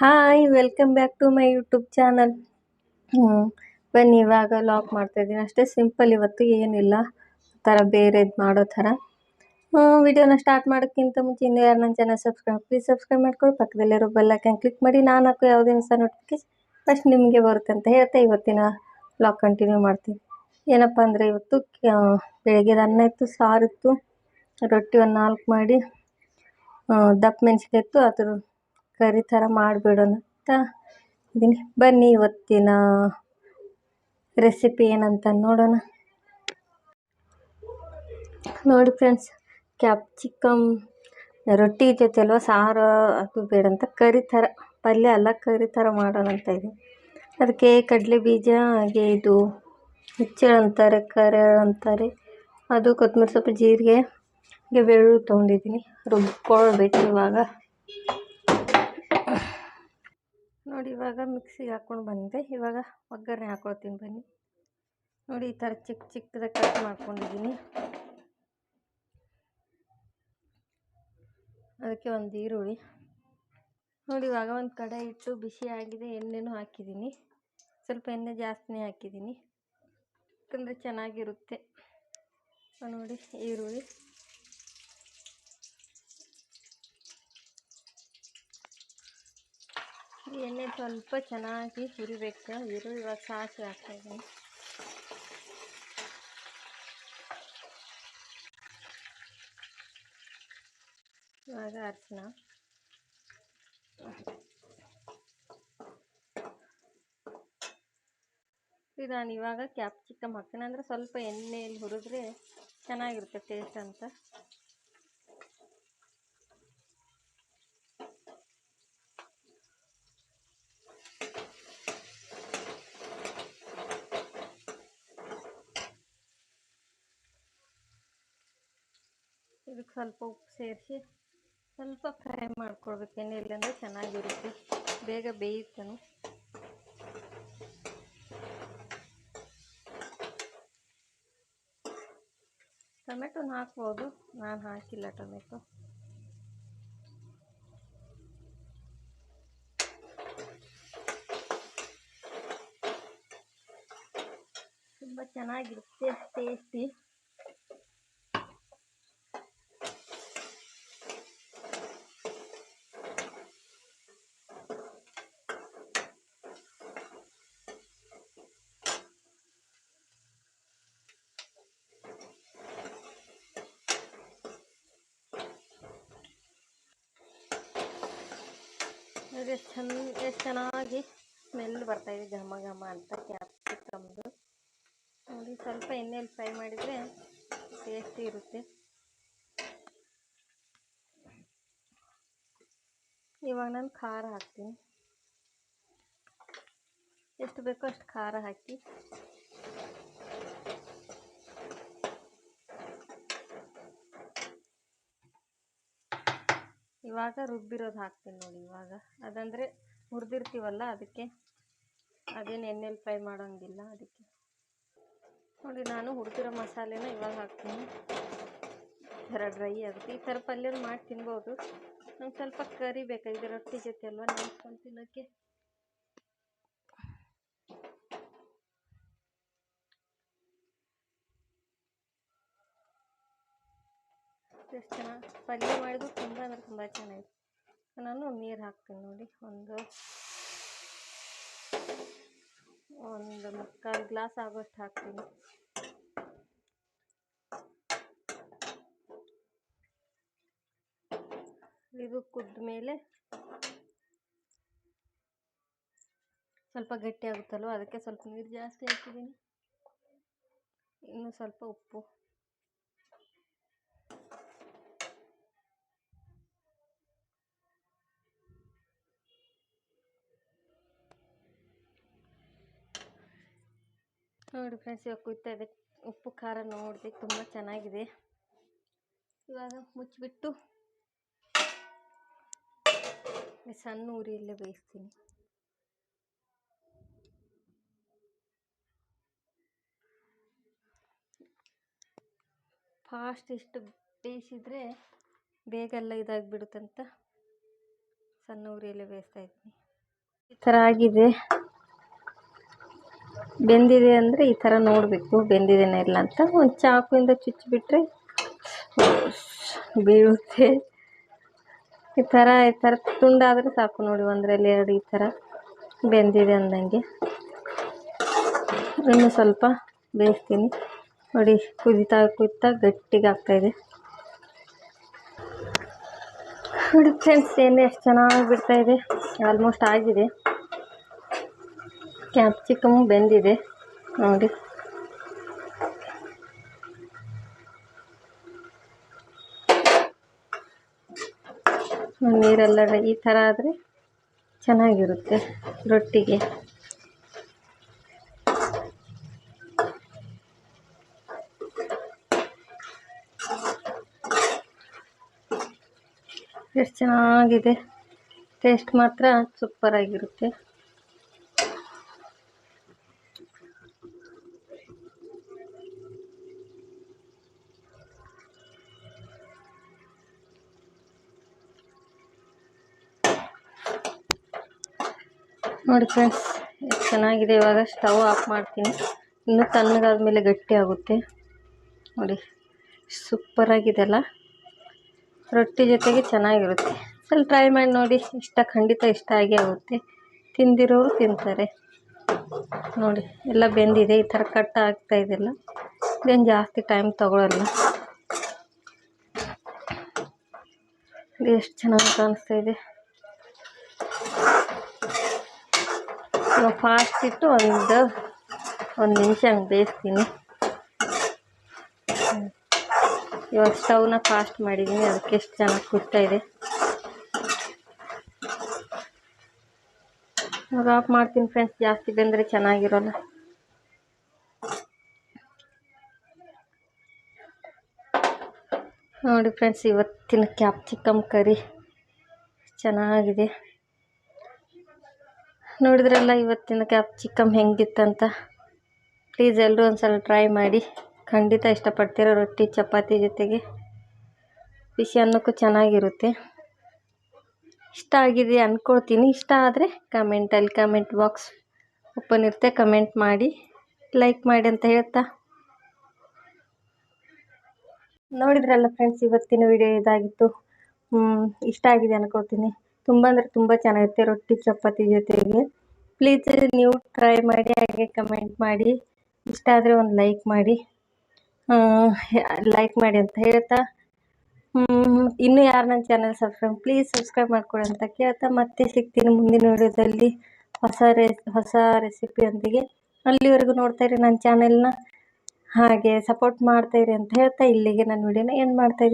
Hi welcome back to my YouTube channel ಬನ್ನಿ, ಇವಾಗ lock ಮಾಡ್ತಾಯಿದ್ದೀನಿ ಅಷ್ಟೇ ಸಿಂಪಲ್ ಇವತ್ತು ಏನಿಲ್ಲ. ಥರ ಬೇರೆದು ಮಾಡೋ ಥರ ವಿಡಿಯೋನ ಸ್ಟಾರ್ಟ್ ಮಾಡೋಕ್ಕಿಂತ ಮುಂಚೆ ಇನ್ನೂ ಯಾರು ನನ್ನ ಚಾನಲ್ ಸಬ್ಸ್ಕ್ರೈಬ್ ಪ್ಲೀಸ್ ಸಬ್ಸ್ಕ್ರೈಬ್ ಮಾಡ್ಕೊಳ್ಳಿ. ಪಕ್ಕದಲ್ಲಿರೋ ಬೆಲ್ಲೈಕನ್ ಕ್ಲಿಕ್ ಮಾಡಿ. ನಾನು ಹಾಕೋ ಯಾವುದೇ ಹೊಸ ನೋಟಿಫಿಕೇಶನ್ ಫಸ್ಟ್ ನಿಮಗೆ ಬರುತ್ತೆ ಅಂತ ಹೇಳ್ತಾ ಇವತ್ತಿನ ಲಾಕ್ ಕಂಟಿನ್ಯೂ ಮಾಡ್ತೀನಿ. ಏನಪ್ಪ ಅಂದರೆ ಇವತ್ತು ಬೆಳಗ್ಗೆ ಅನ್ನ ಇತ್ತು ಸಾರಿತ್ತು. ರೊಟ್ಟಿ ಒಂದು ನಾಲ್ಕು ಮಾಡಿ ದಪ್ಪ ಮೆಣಸಿಗೆ ಇತ್ತು. ಅದ್ರ ಕರಿ ಥರ ಮಾಡಿಬಿಡೋಣ ಅಂತ ಇದ್ದೀನಿ ಬನ್ನಿ ಇವತ್ತಿನ ರೆಸಿಪಿ ಏನಂತ ನೋಡೋಣ. ನೋಡಿ ಫ್ರೆಂಡ್ಸ್ ಕ್ಯಾಪ್ಸಿಕಮ್ ರೊಟ್ಟಿ ಜೊತೆ ಅಲ್ವ ಸಾರು, ಅದು ಬೇಡ ಅಂತ ಕರಿ ಥರ, ಪಲ್ಯ ಅಲ್ಲ ಕರಿ ಥರ ಮಾಡೋಣ ಅಂತ ಇದ್ದೀನಿ ಅದಕ್ಕೆ ಕಡಲೆ ಬೀಜ, ಹಾಗೆ ಇದು ಹುಚ್ಚೆಳು ಅಂತಾರೆ ಕರೆಳು ಅಂತಾರೆ, ಅದು ಕೊತ್ತಂಬರಿ ಸೊಪ್ಪು, ಜೀರಿಗೆ, ಹಾಗೆ ಬೆಳ್ಳುಳ್ಳಿ ತೊಗೊಂಡಿದ್ದೀನಿ. ರುಬ್ಕೊಳ್ಬೇಕು ಇವಾಗ. ನೋಡಿ, ಇವಾಗ ಮಿಕ್ಸಿಗೆ ಹಾಕ್ಕೊಂಡು ಬಂದೆ ಇವಾಗ ಒಗ್ಗರಣೆ ಹಾಕ್ಕೊಳ್ತೀನಿ ಬನ್ನಿ. ನೋಡಿ, ಈ ಥರ ಚಿಕ್ಕ ಚಿಕ್ಕದಾಗಿ ಕಟ್ ಮಾಡ್ಕೊಂಡಿದ್ದೀನಿ. ಅದಕ್ಕೆ ಒಂದು ಈರುಳ್ಳಿ. ನೋಡಿ, ಇವಾಗ ಒಂದು ಕಡೆ ಇಟ್ಟು ಬಿಸಿ ಆಗಿದೆ. ಎಣ್ಣೆನೂ ಹಾಕಿದ್ದೀನಿ. ಸ್ವಲ್ಪ ಎಣ್ಣೆ ಜಾಸ್ತಿನೇ ಹಾಕಿದ್ದೀನಿ. ಯಾಕಂದರೆ ಚೆನ್ನಾಗಿರುತ್ತೆ. ನೋಡಿ, ಈರುಳ್ಳಿ. ಎಣ್ಣೆ ಸ್ವಲ್ಪ ಚೆನ್ನಾಗಿ ಹುರಿಬೇಕು, ಈರುಳ್ಳಿ ಇವಾಗ ಸಾಸಿವೆ ಹಾಕ್ತಾಯಿದ್ದೀನಿ. ಇವಾಗ ಅರಿಶಿನ. ಇದು ನಾನು ಇವಾಗ ಕ್ಯಾಪ್ಸಿಕಮ್ ಹಾಕ್ತೀನಿ. ಅಂದರೆ ಸ್ವಲ್ಪ ಎಣ್ಣೆಯಲ್ಲಿ ಹುರಿದ್ರೆ ಚೆನ್ನಾಗಿರುತ್ತೆ ಟೇಸ್ಟ್ ಅಂತ. ಇದಕ್ಕೆ ಸ್ವಲ್ಪ ಉಪ್ಪು ಸೇರಿಸಿ ಸ್ವಲ್ಪ ಫ್ರೈ ಮಾಡ್ಕೊಳ್ಬೇಕು ಎಣ್ಣೆಯಲ್ಲಿ ಅಂದರೆ ಚೆನ್ನಾಗಿರುತ್ತೆ. ಬೇಗ ಬೇಯುತ್ತನು. ಟೊಮೆಟೊನ ಹಾಕ್ಬೋದು. ನಾನು ಹಾಕಿಲ್ಲ ಟೊಮೆಟೊ. ತುಂಬ ಚೆನ್ನಾಗಿರುತ್ತೆ ಟೇಸ್ಟಿ ಎಷ್ಟು ಚೆಂದ, ಎಷ್ಟು ಚೆನ್ನಾಗಿ ಸ್ಮೆಲ್ ಬರ್ತಾಯಿದೆ ಘಮ ಘಮ ಅಂತ ಕ್ಯಾಪ್ಸಿಕಮ್ದು ನೋಡಿ, ಸ್ವಲ್ಪ ಎಣ್ಣೆಯಲ್ಲಿ ಫ್ರೈ ಮಾಡಿದರೆ ಟೇಸ್ಟಿ ಇರುತ್ತೆ. ಇವಾಗ ನಾನು ಖಾರ ಹಾಕ್ತೀನಿ. ಎಷ್ಟು ಬೇಕೋ ಅಷ್ಟು ಖಾರ ಹಾಕಿ. ಇವಾಗ ರುಬ್ಬಿರೋದು ಹಾಕ್ತೀನಿ ನೋಡಿ ಇವಾಗ. ಅದಂದರೆ ಹುರಿದಿರ್ತೀವಲ್ಲ ಅದಕ್ಕೆ. ಅದೇನು ಎಣ್ಣೆಲಿ ಫ್ರೈ ಮಾಡೋಂಗಿಲ್ಲ ಅದಕ್ಕೆ. ನೋಡಿ ನಾನು ಹುರಿದಿರೋ ಮಸಾಲೆನ ಇವಾಗ ಹಾಕ್ತೀನಿ. ಥರ ಡ್ರೈ ಆಗುತ್ತೆ. ಈ ಥರ ಪಲ್ಯ ಮಾಡಿ ತಿನ್ಬೋದು. ನಂಗೆ ಸ್ವಲ್ಪ ಕರಿ ಬೇಕಾಗಿದೆ ರೊಟ್ಟಿ ಜೊತೆ ಅಲ್ವಾ? ನೆನೆಸ್ಕೊಂಡು ತಿನ್ನೋಕ್ಕೆ ಎಷ್ಟು ಚೆನ್ನಾಗಿ ಪಲ್ಯ ಮಾಡಿದ್ರು ತುಂಬ ಅಂದರೆ ತುಂಬ ಚೆನ್ನಾಗಿದೆ ನಾನು ನೀರು ಹಾಕ್ತೀನಿ ನೋಡಿ, ಒಂದು ಒಂದು ಮುಕ್ಕಾಲು ಗ್ಲಾಸ್ ಆಗೋಷ್ಟು ಹಾಕ್ತೀನಿ. ಇದು ಕುದ್ದ ಮೇಲೆ ಸ್ವಲ್ಪ ಗಟ್ಟಿ ಆಗುತ್ತಲ್ವ? ಅದಕ್ಕೆ ಸ್ವಲ್ಪ ನೀರು ಜಾಸ್ತಿ ಹಾಕಿದ್ದೀನಿ. ಇನ್ನು ಸ್ವಲ್ಪ ಉಪ್ಪು. ನೋಡಿ ಫ್ರೆಂಡ್ಸ್ ಇವಾಗ ಕುಯ್ತಾ ಇದೆ ಉಪ್ಪು, ಖಾರ ನೋಡಿದೆ, ತುಂಬ ಚೆನ್ನಾಗಿದೆ. ಇವಾಗ ಮುಚ್ಚಿಬಿಟ್ಟು ಸಣ್ಣ ಉರಿಯಲ್ಲೇ ಬೇಯಿಸ್ತೀನಿ. ಫಾಸ್ಟ್ ಇಷ್ಟು ಬೇಯಿಸಿದರೆ ಬೇಗ ಎಲ್ಲ ಇದಾಗಿಬಿಡುತ್ತಂತ ಸಣ್ಣ ಉರಿಯಲ್ಲೇ ಬೇಯಿಸ್ತಾ ಇದ್ದೀನಿ. ಈ ಥರ ಆಗಿದೆ. ಬೆಂದಿದೆ ಅಂದರೆ ಈ ಥರ ನೋಡಬೇಕು ಬೆಂದಿದೆಯೇ ಇಲ್ಲ ಅಂತ. ಒಂದು ಚಾಕುವಿಂದ ಚುಚ್ಚಿಬಿಟ್ರೆ ಬೀಳುತ್ತೆ. ಈ ಥರ ಈ ಥರ ತುಂಡಾದರೆ ಸಾಕು ನೋಡಿ ಒಂದರಲ್ಲಿ ಎರಡು ಈ ಥರ ಬೆಂದಿದೆ ಅಂದಂಗೆ. ಇನ್ನು ಸ್ವಲ್ಪ ಬೇಯಿಸ್ತೀನಿ. ನೋಡಿ, ಕುದಿತಾ ಕುದಿತಾ ಗಟ್ಟಿಗೆ ಆಗ್ತಾಯಿದೆ ನೋಡಿ ಫ್ರೆಂಡ್ಸ್ ಎಣ್ಣೆ ಎಷ್ಟು ಚೆನ್ನಾಗಿ ಬಿಡ್ತಾಯಿದೆ ಆಲ್ಮೋಸ್ಟ್ ಆಗಿದೆ. ಕ್ಯಾಪ್ಸಿಕಮ್ ಬೆಂದಿದೆ ನೋಡಿ. ನೀರೆಲ್ಲ ಈ ಥರ ಆದರೆ ಚೆನ್ನಾಗಿರುತ್ತೆ ರೊಟ್ಟಿಗೆ. ಎಷ್ಟು ಚೆನ್ನಾಗಿದೆ. ಟೇಸ್ಟ್ ಮಾತ್ರ ಸೂಪರ್ ನೋಡಿ ಫ್ರೆಂಡ್ಸ್ ಚೆನ್ನಾಗಿದೆ ಇವಾಗ. ಸ್ಟವ್ ಆಫ್ ಮಾಡ್ತೀನಿ. ಇನ್ನೂ ತಣ್ಣಗಾದ್ಮೇಲೆ ಗಟ್ಟಿ ಆಗುತ್ತೆ. ನೋಡಿ ಸೂಪರಾಗಿದೆಲ್ಲ ರೊಟ್ಟಿ ಜೊತೆಗೆ ಚೆನ್ನಾಗಿರುತ್ತೆ. ಸ್ವಲ್ಪ ಟ್ರೈ ಮಾಡಿ ನೋಡಿ, ಇಷ್ಟ, ಖಂಡಿತ ಇಷ್ಟ ಆಗೇ ಆಗುತ್ತೆ. ತಿಂದಿರೋರು ತಿಂತಾರೆ. ನೋಡಿ, ಎಲ್ಲ ಬೆಂದಿದೆ. ಈ ಥರ ಕಟ್ ಆಗ್ತಾ ಇದೆಲ್ಲ ಇದೇನು ಜಾಸ್ತಿ ಟೈಮ್ ತೊಗೊಳಲ್ಲ. ಎಷ್ಟು ಚೆನ್ನಾಗಿ ಕಾಣಿಸ್ತಾ ಇದೆ. ಫಾಸ್ಟ್ ಇಟ್ಟು ಒಂದು ಒಂದು ನಿಮಿಷ ಹಂಗೆ ಬೇಯಿಸ್ತೀನಿ. ಇವಾಗ ಸ್ಟವ್ನ ಫಾಸ್ಟ್ ಮಾಡಿದ್ದೀನಿ ಅದಕ್ಕೆ ಎಷ್ಟು ಚೆನ್ನಾಗಿ ಕುಗ್ತಾ ಇದೆ. ಇವಾಗ ಆಫ್ ಮಾಡ್ತೀನಿ ಫ್ರೆಂಡ್ಸ್ ಜಾಸ್ತಿ ಬಂದರೆ ಚೆನ್ನಾಗಿರೋಲ್ಲ. ನೋಡಿ ಫ್ರೆಂಡ್ಸ್ ಇವತ್ತಿನ ಕ್ಯಾಪ್ಸಿಕಮ್ ಕರಿ ಚೆನ್ನಾಗಿದೆ. ನೋಡಿದ್ರಲ್ಲ ಇವತ್ತಿನ ಕ್ಯಾಪ್ಸಿಕಮ್ ಹೆಂಗಿತ್ತಂತ? ಪ್ಲೀಸ್ ಎಲ್ಲರೂ ಒಂದ್ಸಲ ಟ್ರೈ ಮಾಡಿ. ಖಂಡಿತ ಇಷ್ಟಪಡ್ತೀರ ರೊಟ್ಟಿ, ಚಪಾತಿ ಜೊತೆಗೆ ಬಿಸಿ ಅನ್ನಕ್ಕೂ ಚೆನ್ನಾಗಿರುತ್ತೆ. ಇಷ್ಟ ಆಗಿದೆ ಅಂದ್ಕೊಳ್ತೀನಿ ಇಷ್ಟ ಆದರೆ ಕಮೆಂಟಲ್ಲಿ ಕಮೆಂಟ್ ಬಾಕ್ಸ್ ಓಪನ್ ಇರುತ್ತೆ. ಕಮೆಂಟ್ ಮಾಡಿ ಲೈಕ್ ಮಾಡಿ ಅಂತ ಹೇಳ್ತಾ. ನೋಡಿದ್ರಲ್ಲ ಫ್ರೆಂಡ್ಸ್ ಇವತ್ತಿನ ವಿಡಿಯೋ ಇದಾಗಿತ್ತು. ಇಷ್ಟ ಆಗಿದೆ ಅನ್ಕೊಳ್ತೀನಿ. ತುಂಬ ಅಂದರೆ ತುಂಬ ಚೆನ್ನಾಗಿರುತ್ತೆ, ರೊಟ್ಟಿ, ಚಪಾತಿ ಜೊತೆಗೆ. ಪ್ಲೀಸ್ ನೀವು ಟ್ರೈ ಮಾಡಿ, ಹಾಗೆ ಕಮೆಂಟ್ ಮಾಡಿ. ಇಷ್ಟ ಆದರೆ ಒಂದು ಲೈಕ್ ಮಾಡಿ. ಲೈಕ್ ಮಾಡಿ ಅಂತ ಹೇಳ್ತಾ. ಇನ್ನೂ ಯಾರು ನನ್ನ ಚಾನಲ್ ಸಬ್ಸ್ಕ್ರೈಬ್ ಪ್ಲೀಸ್ ಸಬ್ಸ್ಕ್ರೈಬ್ ಮಾಡ್ಕೊಡಿ ಅಂತ ಕೇಳ್ತಾ. ಮತ್ತೆ ಸಿಗ್ತೀನಿ ಮುಂದಿನ ವಿಡಿಯೋದಲ್ಲಿ ಹೊಸ ರೆ ಹೊಸ ರೆಸಿಪಿಯೊಂದಿಗೆ ಅಲ್ಲಿವರೆಗೂ ನೋಡ್ತಾ ಇರಿ ನನ್ನ ಚಾನೆಲ್ನ ಹಾಗೆ ಸಪೋರ್ಟ್ ಮಾಡ್ತಾ ಇರಿ ಅಂತ ಹೇಳ್ತಾ. ಇಲ್ಲಿಗೆ ನನ್ನ ವಿಡಿಯೋನ ಏನು ಮಾಡ್ತಾ ಇದ್ದೀನಿ.